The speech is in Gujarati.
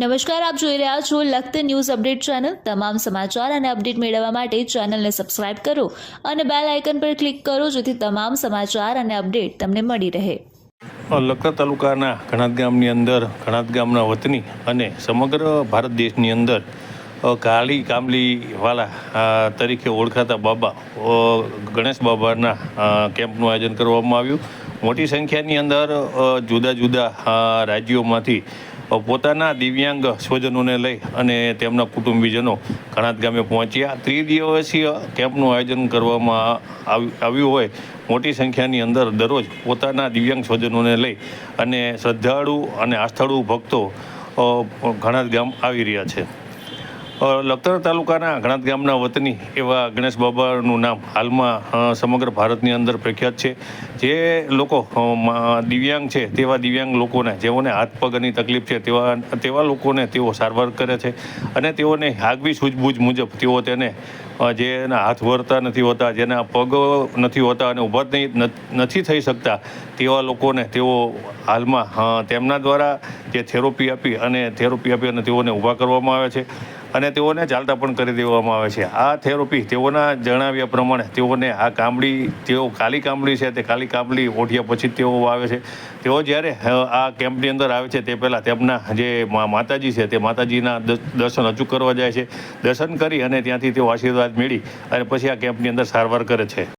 નમસ્કાર, આપ જોઈ રહ્યા છો લખત ન્યૂઝ અપડેટ ચેનલ. તમામ સમાચાર અને અપડેટ મેળવવા માટે ચેનલને સબસ્ક્રાઇબ કરો અને બેલ આઇકન પર ક્લિક કરો જેથી તમામ સમાચાર અને અપડેટ તમને મળી રહે. લખતર તાલુકાના ઘણાત ગામની અંદર ઘણાત ગામના વતની અને સમગ્ર ભારત દેશની અંદર કાળી કામલીવાલા તરીકે ઓળખાતા બાબા ગણેશ બાબાના કેમ્પનું આયોજન કરવામાં આવ્યું. મોટી સંખ્યાની અંદર જુદા જુદા રાજ્યોમાંથી પોતાના દિવ્યાંગ સ્વજનોને લઈ અને તેમના કુટુંબીજનો કણાત ગામે પહોંચ્યા. ત્રિદિવસીય કેમ્પનું આયોજન કરવામાં આવ- આવ્યું હોય. મોટી સંખ્યાની અંદર દરરોજ પોતાના દિવ્યાંગ સ્વજનોને લઈ અને શ્રદ્ધાળુ અને આસ્થાળુ ભક્તો ઘણા ગામ આવી રહ્યા છે. લખતર તાલુકાના ઘણાદ ગામના વતની એવા ગણેશ બાબાનું નામ હાલમાં સમગ્ર ભારતની અંદર પ્રખ્યાત છે. જે લોકો દિવ્યાંગ છે, તેવા દિવ્યાંગ લોકોને, જેઓને હાથ પગની તકલીફ છે, તેવા તેવા લોકોને તેઓ સારવાર કરે છે અને તેઓને આગવી સૂઝબૂઝ મુજબ તેઓ તેને જેના હાથ વરતા નથી હોતા, જેના પગ નથી હોતા અને ઊભા નથી થઈ શકતા, તેવા લોકોને તેઓ હાલમાં તેમના દ્વારા જે થેરોપી આપી અને થેરોપી આપી અને તેઓને ઊભા કરવામાં આવે છે અને તેઓને ચાલતા પણ કરી દેવામાં આવે છે. આ થેરોપી તેઓના જણાવ્યા પ્રમાણે તેઓને આ કામડી, તેઓ કાલી કામડી છે તે કાલી કામડી ઓઠ્યા પછી તેઓ આવે છે. તેઓ જ્યારે આ કેમ્પની અંદર આવે છે તે પહેલાં તેમના જે માતાજી છે તે માતાજીના દર્શન અચૂક કરવા જાય છે. દર્શન કરી અને ત્યાંથી તેઓ આશીર્વાદ મેળવી અને પછી આ કેમ્પની અંદર સારવાર કરે છે.